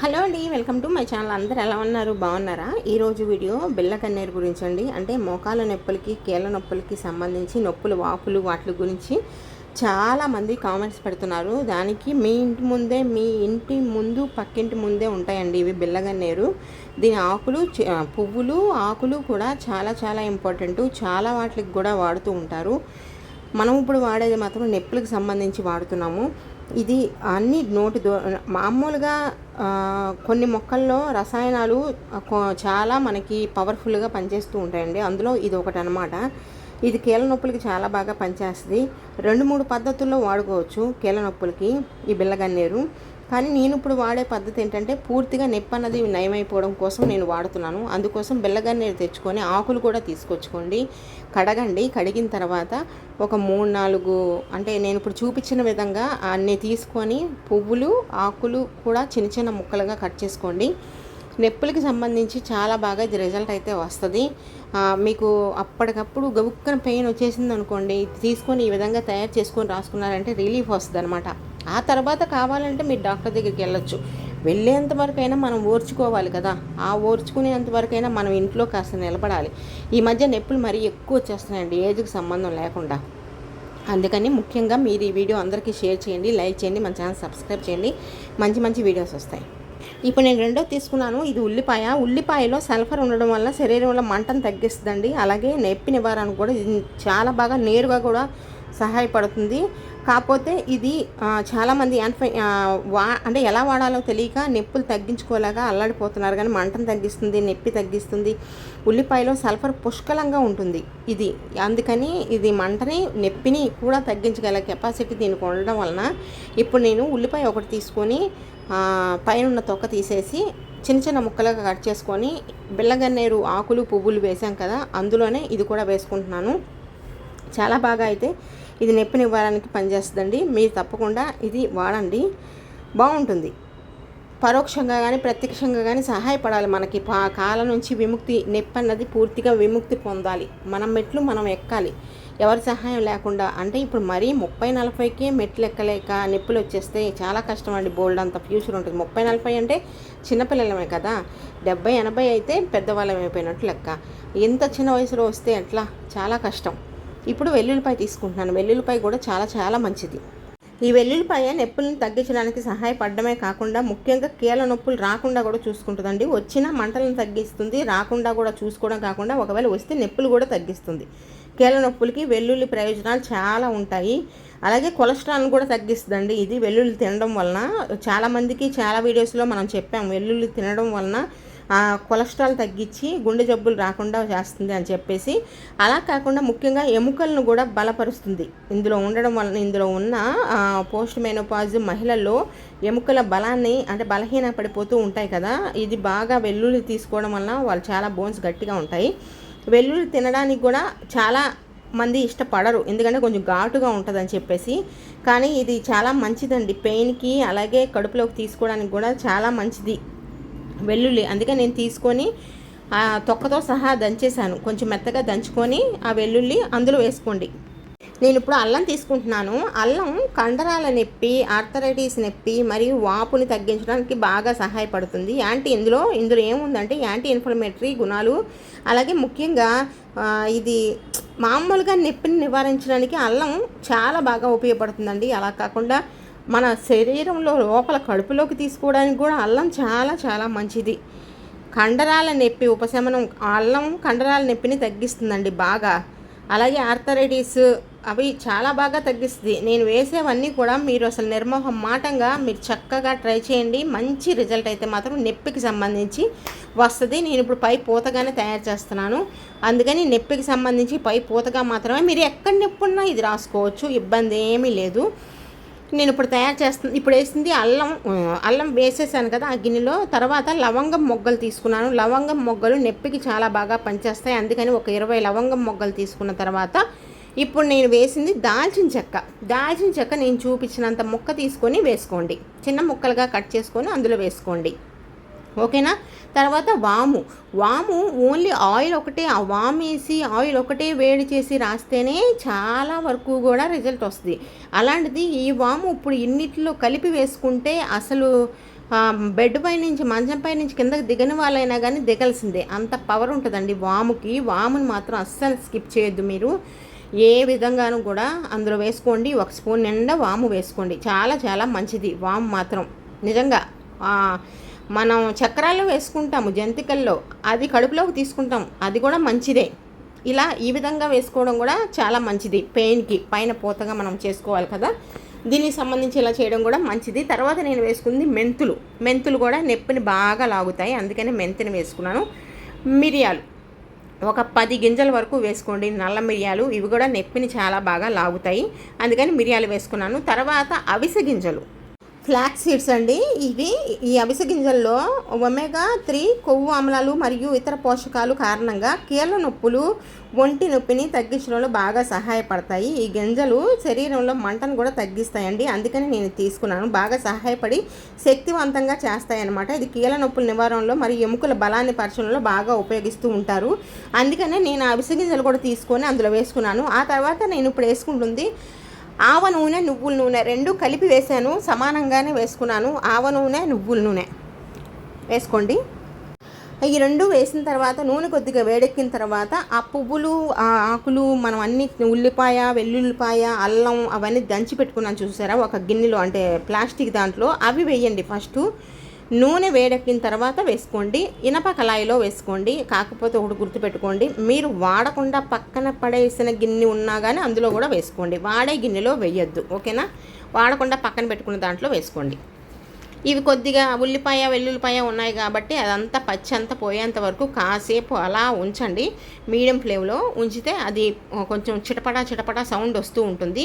Hello అండి welcome to my channel. అందరు ఎలా ఉన్నారు? బాగున్నారా? ఈరోజు వీడియో బిళ్ళ గురించి అండి. అంటే మోకాల నొప్పులకి కీళ్ళ నొప్పులకి సంబంధించి నొప్పులు వాపులు వాటి గురించి చాలామంది కామెంట్స్ పెడుతున్నారు. దానికి మీ ఇంటి ముందే మీ ఇంటి ముందు పక్కింటి ముందే ఉంటాయండి ఇవి బిల్లగన్నేరు దీని ఆకులు పువ్వులు ఆకులు కూడా చాలా చాలా ఇంపార్టెంట్ చాలా వాటికి కూడా వాడుతూ ఉంటారు. మనం ఇప్పుడు వాడేది మాత్రం నొప్పులకు సంబంధించి వాడుతున్నాము. ఇది అన్ని నోటి దో మామూలుగా కొన్ని మొక్కల్లో రసాయనాలు కొ- చాలా మనకి పవర్ఫుల్గా పనిచేస్తూ ఉంటాయండి. అందులో ఇది ఒకటి అనమాట ఇది కీళ్ళ నొప్పులకి చాలా బాగా పనిచేస్తుంది. రెండు మూడు పద్ధతుల్లో వాడుకోవచ్చు కీళ్ళ నొప్పులకి ఈ బిల్లగన్నేరు కానీ నేను ఇప్పుడు వాడే పద్ధతి ఏంటంటే పూర్తిగా నొప్పి అన్నది నయమైపోవడం కోసం నేను వాడుతున్నాను. అందుకోసం బెల్లగన్నేరు తెచ్చుకొని ఆకులు కూడా తీసుకొచ్చుకోండి. కడగండి. కడిగిన తర్వాత ఒక మూడు నాలుగు అంటే నేను ఇప్పుడు చూపించిన విధంగా అన్నీ తీసుకొని పువ్వులు ఆకులు కూడా చిన్న చిన్న ముక్కలుగా కట్ చేసుకోండి. నొప్పులకి సంబంధించి చాలా బాగా ఇది రిజల్ట్ అయితే వస్తుంది. మీకు అప్పటికప్పుడు గబుక్కన పెయిన్ వచ్చేసింది అనుకోండి తీసుకొని ఈ విధంగా తయారు చేసుకొని రాసుకున్నారంటే రిలీఫ్ వస్తుంది అనమాట ఆ తర్వాత కావాలంటే మీరు డాక్టర్ దగ్గరికి వెళ్ళొచ్చు. వెళ్ళేంత వరకైనా మనం ఓర్చుకోవాలి కదా. ఆ ఓర్చుకునేంత వరకైనా మనం ఇంట్లో కాస్త నిలబడాలి. ఈ మధ్య నొప్పులు మరీ ఎక్కువ వచ్చేస్తున్నాయండి. ఏజ్కి సంబంధం లేకుండా. అందుకని ముఖ్యంగా మీరు ఈ వీడియో అందరికీ షేర్ చేయండి లైక్ చేయండి మన ఛానల్ సబ్స్క్రైబ్ చేయండి. మంచి మంచి వీడియోస్ వస్తాయి. ఇప్పుడు నేను రెండో తీసుకున్నాను. ఇది ఉల్లిపాయ. ఉల్లిపాయలో సల్ఫర్ ఉండడం వల్ల శరీరంలో మంటను తగ్గిస్తుందండి. అలాగే నొప్పి నివారణ కూడా ఇది చాలా బాగా నేరుగా కూడా సహాయపడుతుంది. కాకపోతే ఇది చాలామంది యాన్ఫై వా అంటే ఎలా వాడాలో తెలియక నొప్పులు తగ్గించుకోలేక అల్లాడిపోతున్నారు. కానీ మంటను తగ్గిస్తుంది నొప్పి తగ్గిస్తుంది. ఉల్లిపాయలో సల్ఫర్ పుష్కలంగా ఉంటుంది ఇది. అందుకని ఇది మంటని నొప్పిని కూడా తగ్గించగల కెపాసిటీ దీనికి ఉండడం వలన ఇప్పుడు నేను ఉల్లిపాయ ఒకటి తీసుకొని పైన ఉన్న తొక్క తీసేసి చిన్న చిన్న ముక్కలుగా కట్ చేసుకొని బిల్లగన్నేరు ఆకులు పువ్వులు వేసాం కదా అందులోనే ఇది కూడా వేసుకుంటున్నాను. చాలా బాగా అయితే ఇది నొప్పి నివారణకి పనిచేస్తుందండి. మీరు తప్పకుండా ఇది వాడండి. బాగుంటుంది. పరోక్షంగా కానీ ప్రత్యక్షంగా కానీ సహాయపడాలి మనకి. పా కాల నుంచి విముక్తి నొప్పి అన్నది పూర్తిగా విముక్తి పొందాలి. మనం మెట్లు మనం ఎక్కాలి. ఎవరి సహాయం లేకుండా. అంటే ఇప్పుడు మరీ ముప్పై నలభైకే మెట్లు ఎక్కలేక నొప్పులు వచ్చేస్తే చాలా కష్టం అండి బోల్డ్ అంత ఫ్యూచర్ ఉంటుంది. ముప్పై నలభై అంటే చిన్నపిల్లలమే కదా. డెబ్బై ఎనభై అయితే పెద్దవాళ్ళం అయిపోయినట్లు లెక్క. ఇంత చిన్న వయసులో వస్తే ఎట్లా? చాలా కష్టం. ఇప్పుడు వెల్లుల్లిపాయ తీసుకుంటున్నాను. వెల్లుల్లిపాయ కూడా చాలా చాలా మంచిది. ఈ వెల్లుల్లిపాయ నొప్పులను తగ్గించడానికి సహాయపడమే కాకుండా ముఖ్యంగా కీళ్ళ నొప్పులు రాకుండా కూడా చూసుకుంటుందండి. వచ్చిన మంటలను తగ్గిస్తుంది రాకుండా కూడా చూసుకోవడం కాకుండా ఒకవేళ వస్తే నొప్పులు కూడా తగ్గిస్తుంది. కీళ్ళ నొప్పులకి వెల్లుల్లి ప్రయోజనాలు చాలా ఉంటాయి. అలాగే కొలెస్ట్రాల్ని కూడా తగ్గిస్తుందండి. ఇది వెల్లుల్లి తినడం వలన. చాలామందికి చాలా వీడియోస్లో మనం చెప్పాం వెల్లుల్లి తినడం వలన కొలెస్ట్రాల్ తగ్గించి గుండె జబ్బులు రాకుండా చేస్తుంది అని చెప్పేసి. అలా కాకుండా ముఖ్యంగా ఎముకలను కూడా బలపరుస్తుంది. ఇందులో ఉండడం వలన ఇందులో ఉన్న పోస్ట్ మెనోపాజ్ మహిళల్లో ఎముకల బలాన్ని అంటే బలహీన పడిపోతూ ఉంటాయి కదా. ఇది బాగా వెల్లుల్లి తీసుకోవడం వలన వాళ్ళు చాలా బోన్స్ గట్టిగా ఉంటాయి. వెల్లుల్లి తినడానికి కూడా చాలా మంది ఇష్టపడరు. ఎందుకంటే కొంచెం ఘాటుగా ఉంటుందని చెప్పేసి. కానీ ఇది చాలా మంచిదండి. పెయిన్కి అలాగే కడుపులోకి తీసుకోవడానికి కూడా చాలా మంచిది. వెల్లుల్లి. అందుకే నేను తీసుకొని ఆ తొక్కతో సహా దంచేసాను కొంచెం మెత్తగా దంచుకొని ఆ వెల్లుల్లి అందులో వేసుకోండి. నేను ఇప్పుడు అల్లం తీసుకుంటున్నాను. అల్లం కండరాల నొప్పి ఆర్థరైటిస్ నొప్పి మరియు వాపుని తగ్గించడానికి బాగా సహాయపడుతుంది. యాంటీ ఇందులో ఇందులో ఏముందంటే యాంటీ ఇన్ఫ్లమేటరీ గుణాలు. అలాగే ముఖ్యంగా ఇది మామూలుగా నొప్పిని నివారించడానికి అల్లం చాలా బాగా ఉపయోగపడుతుందండి. అలా కాకుండా మన శరీరంలో లోపల కడుపులోకి తీసుకోవడానికి కూడా అల్లం చాలా చాలా మంచిది. కండరాల నొప్పి ఉపశమనం అల్లం కండరాల నొప్పిని తగ్గిస్తుందండి బాగా. అలాగే ఆర్థరైటిస్ అవి చాలా బాగా తగ్గిస్తుంది. నేను వేసేవన్నీ కూడా మీరు అసలు నిర్మోహం మాటంగా మీరు చక్కగా ట్రై చేయండి. మంచి రిజల్ట్ అయితే మాత్రం నొప్పికి సంబంధించి వస్తుంది. నేను ఇప్పుడు పై పూతగానే తయారు చేస్తున్నాను. అందుకని నొప్పికి సంబంధించి పై పూతగా మాత్రమే మీరు ఎక్కడ నొప్పి ఉన్నా ఇది రాసుకోవచ్చు. ఇబ్బంది ఏమీ లేదు. నేను ఇప్పుడు తయారు చేస్తున్న ఇప్పుడు వేసింది అల్లం అల్లం వేసేసాను కదా ఆ గిన్నెలో. తర్వాత లవంగం మొగ్గలు తీసుకున్నాను. లవంగం మొగ్గలు నొప్పికి చాలా బాగా పనిచేస్తాయి. అందుకని ఒక ఇరవై లవంగం మొగ్గలు తీసుకున్న తర్వాత ఇప్పుడు నేను వేసింది దాల్చిన చెక్క. దాల్చిన చెక్క నేను చూపించినంత ముక్క తీసుకొని వేసుకోండి. చిన్న ముక్కలుగా కట్ చేసుకొని అందులో వేసుకోండి. ఓకేనా? తర్వాత వాము. వాము ఓన్లీ ఆయిల్ ఒకటే ఆ వేసి ఆయిల్ ఒకటే వేడి చేసి రాస్తేనే చాలా వరకు కూడా రిజల్ట్ వస్తుంది. అలాంటిది ఈ వాము ఇప్పుడు ఇన్నిట్లో కలిపి వేసుకుంటే అసలు బెడ్ పై నుంచి మంచం పై నుంచి కిందకి దిగని వాళ్ళైనా కానీ దిగాల్సిందే. అంత పవర్ ఉంటుందండి వాముకి. వాముని మాత్రం అస్సలు స్కిప్ చేయొద్దు మీరు. ఏ విధంగానూ కూడా అందులో వేసుకోండి. ఒక స్పూన్ నిండా వాము వేసుకోండి. చాలా చాలా మంచిది. వాము మాత్రం. నిజంగా మనం చక్రాల్లో వేసుకుంటాము జంతికల్లో. అది కడుపులోకి తీసుకుంటాం. అది కూడా మంచిదే. ఇలా ఈ విధంగా వేసుకోవడం కూడా చాలా మంచిది. పెయిన్కి పైన పూతగా మనం చేసుకోవాలి కదా. దీనికి సంబంధించి ఇలా చేయడం కూడా మంచిది. తర్వాత నేను వేసుకుంది మెంతులు. మెంతులు కూడా నొప్పిని బాగా లాగుతాయి. అందుకని మెంతిని వేసుకున్నాను. మిరియాలు. ఒక పది గింజల వరకు వేసుకోండి. నల్ల మిరియాలు ఇవి కూడా నొప్పిని చాలా బాగా లాగుతాయి. అందుకని మిరియాలు వేసుకున్నాను. తర్వాత అవిసె గింజలు. ఫ్లాక్స్ సీడ్స్ అండి. ఇవి ఈ అవిసె గింజల్లో ఒమేగా త్రీ కొవ్వు అమలాలు మరియు ఇతర పోషకాలు కారణంగా కీళ్ళ నొప్పులు ఒంటి నొప్పిని తగ్గించడంలో బాగా సహాయపడతాయి. ఈ గింజలు శరీరంలో మంటను కూడా తగ్గిస్తాయండి. అందుకని నేను తీసుకున్నాను. బాగా సహాయపడి శక్తివంతంగా చేస్తాయన్నమాట. ఇది కీళ్ళ నొప్పుల నివారణలో మరియు ఎముకల బలాన్ని పరచడంలో బాగా ఉపయోగిస్తూ ఉంటారు. అందుకనే నేను అవిస అవిసె గింజలు కూడా తీసుకొని అందులో వేసుకున్నాను. ఆ తర్వాత నేను ఇప్పుడు వేసుకుంటుంది ఆవ నూనె నువ్వుల నూనె రెండు కలిపి వేసాను. సమానంగానే వేసుకున్నాను. ఆవ నూనె నువ్వుల నూనె. వేసుకోండి. ఈ రెండు వేసిన తర్వాత నూనె కొద్దిగా వేడెక్కిన తర్వాత ఆ పువ్వులు ఆ ఆకులు మనం అన్ని ఉల్లిపాయ వెల్లుల్లిపాయ అల్లం అవన్నీ దంచి పెట్టుకున్నాను చూసారా? ఒక గిన్నెలో అంటే ప్లాస్టిక్ దాంట్లో. అవి వేయండి ఫస్ట్. నూనె వేడెక్కిన తర్వాత వేసుకోండి. ఇనప కళాయిలో వేసుకోండి. కాకపోతే ఒకటి గుర్తుపెట్టుకోండి. మీరు వాడకుండా పక్కన పడేసిన గిన్నె ఉన్నా కానీ అందులో కూడా వేసుకోండి. వాడే గిన్నెలో వేయొద్దు. ఓకేనా? వాడకుండా పక్కన పెట్టుకున్న దాంట్లో వేసుకోండి. ఇవి కొద్దిగా ఉల్లిపాయ వెల్లుల్లిపాయ ఉన్నాయి కాబట్టి అదంతా పచ్చి అంతా పోయేంత వరకు కాసేపు అలా ఉంచండి. మీడియం ఫ్లేమ్లో ఉంచితే అది కొంచెం చిటపట చిటపట సౌండ్ వస్తూ ఉంటుంది.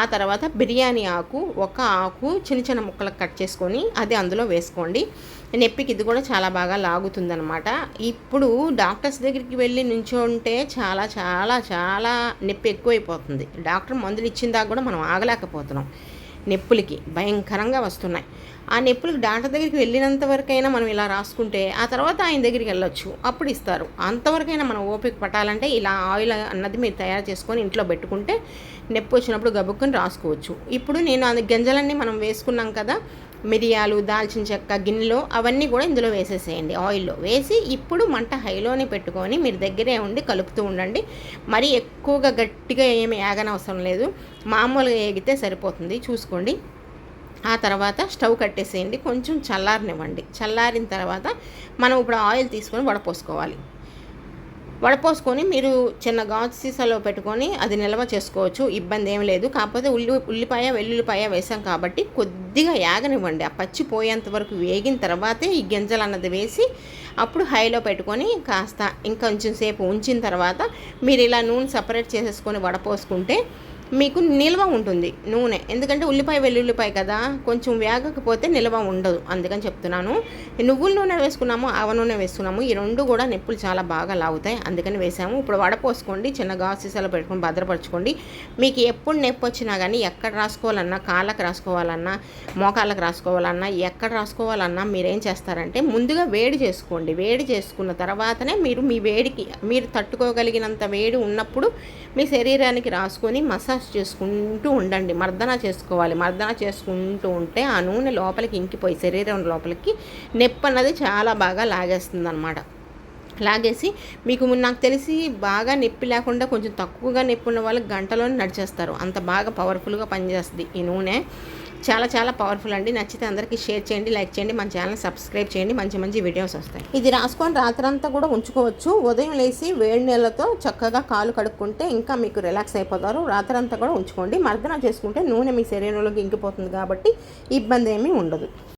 ఆ తర్వాత బిర్యానీ ఆకు ఒక ఆకు చిన్న చిన్న ముక్కలకు కట్ చేసుకొని అది అందులో వేసుకోండి. నొప్పికి ఇది కూడా చాలా బాగా లాగుతుందనమాట ఇప్పుడు డాక్టర్స్ దగ్గరికి వెళ్ళి నుంచుంటే చాలా చాలా చాలా నొప్పి ఎక్కువైపోతుంది. డాక్టర్ మందులు ఇచ్చిన దాకా కూడా మనం ఆగలేకపోతున్నాం. నొప్పులకి భయంకరంగా వస్తున్నాయి. ఆ నొప్పులకి డాక్టర్ దగ్గరికి వెళ్ళినంత వరకైనా మనం ఇలా రాసుకుంటే ఆ తర్వాత ఆయన దగ్గరికి వెళ్ళొచ్చు. అప్పుడు ఇస్తారు. అంతవరకైనా మనం ఓపిక పట్టాలంటే ఇలా ఆయిల్ అన్నది మీరు తయారు చేసుకొని ఇంట్లో పెట్టుకుంటే నొప్పి వచ్చినప్పుడు గబుక్కుని రాసుకోవచ్చు. ఇప్పుడు నేను అది గింజలన్నీ మనం వేసుకున్నాం కదా మిరియాలు దాల్చిన చెక్క గిన్నెలో అవన్నీ కూడా ఇందులో వేసేసేయండి. ఆయిల్లో వేసి ఇప్పుడు మంట హైలోనే పెట్టుకొని మీరు దగ్గరే ఉండి కలుపుతూ ఉండండి. మరీ ఎక్కువగా గట్టిగా ఏమి ఏగనవసరం లేదు. మామూలుగా ఏగితే సరిపోతుంది. చూసుకోండి. ఆ తర్వాత స్టవ్ కట్టేసేయండి. కొంచెం చల్లారనివ్వండి. చల్లారిన తర్వాత మనం ఇప్పుడు ఆయిల్ తీసుకొని వడపోసుకోవాలి. వడపోసుకొని మీరు చిన్న గాజు సీసాలో పెట్టుకొని అది నిల్వ చేసుకోవచ్చు. ఇబ్బంది ఏం లేదు. కాకపోతే ఉల్లి ఉల్లిపాయ వెల్లుల్లిపాయ వేసాం కాబట్టి కొద్దిగా యాగనివ్వండి. ఆ పచ్చి పోయేంత వరకు వేగిన తర్వాతే ఈ గింజలు అన్నది వేసి అప్పుడు హైలో పెట్టుకొని కాస్త ఇంకొంచెం సేపు ఉంచిన తర్వాత మీరు ఇలా నూనె సపరేట్ చేసేసుకొని వడపోసుకుంటే మీకు నిల్వ ఉంటుంది నూనె. ఎందుకంటే ఉల్లిపాయ వెల్లుల్లిపాయ కదా కొంచెం వేగకపోతే నిల్వ ఉండదు. అందుకని చెప్తున్నాను. నువ్వుల నూనె వేసుకున్నాము ఆవ నూనె వేసుకున్నాము. ఈ రెండు కూడా నొప్పులు చాలా బాగా లాగుతాయి. అందుకని వేసాము. ఇప్పుడు వడపోసుకోండి చిన్న గాజు పెట్టుకొని భద్రపరచుకోండి. మీకు ఎప్పుడు నొప్పి వచ్చినా కానీ ఎక్కడ రాసుకోవాలన్నా కాళ్ళకు రాసుకోవాలన్నా మోకాళ్ళకు రాసుకోవాలన్నా ఎక్కడ రాసుకోవాలన్నా మీరేం చేస్తారంటే ముందుగా వేడి చేసుకోండి. వేడి చేసుకున్న తర్వాతనే మీరు మీ వేడికి మీరు తట్టుకోగలిగినంత వేడి ఉన్నప్పుడు మీ శరీరానికి రాసుకొని మసాజ్ చేసుకుంటూ ఉండండి. మర్దన చేసుకోవాలి. మర్దన చేసుకుంటూ ఉంటే ఆ నూనె లోపలికి ఇంకిపోయి శరీరం లోపలికి నొప్పి అన్నది చాలా బాగా లాగేస్తుంది అనమాట లాగేసి మీకు నాకు తెలిసి బాగా నొప్పి లేకుండా కొంచెం తక్కువగా నొప్పి ఉన్న వాళ్ళు గంటలోనే నడిచేస్తారు. అంత బాగా పవర్ఫుల్గా పనిచేస్తుంది ఈ నూనె. చాలా చాలా పవర్ఫుల్ అండి. నచ్చితే అందరికీ షేర్ చేయండి లైక్ చేయండి మన ఛానల్ సబ్స్క్రైబ్ చేయండి. మంచి మంచి వీడియోస్ వస్తాయి. ఇది రాసుకొని రాత్రంతా కూడా ఉంచుకోవచ్చు. ఉదయం లేచి వేడి నీళ్ళతో చక్కగా కాలు కడుక్కుంటే ఇంకా మీకు రిలాక్స్ అయిపోతారు. రాత్రంతా కూడా ఉంచుకోండి. మర్దన చేసుకుంటే నూనె మీ శరీరంలోకి ఇంకిపోతుంది కాబట్టి ఇబ్బంది ఏమీ ఉండదు.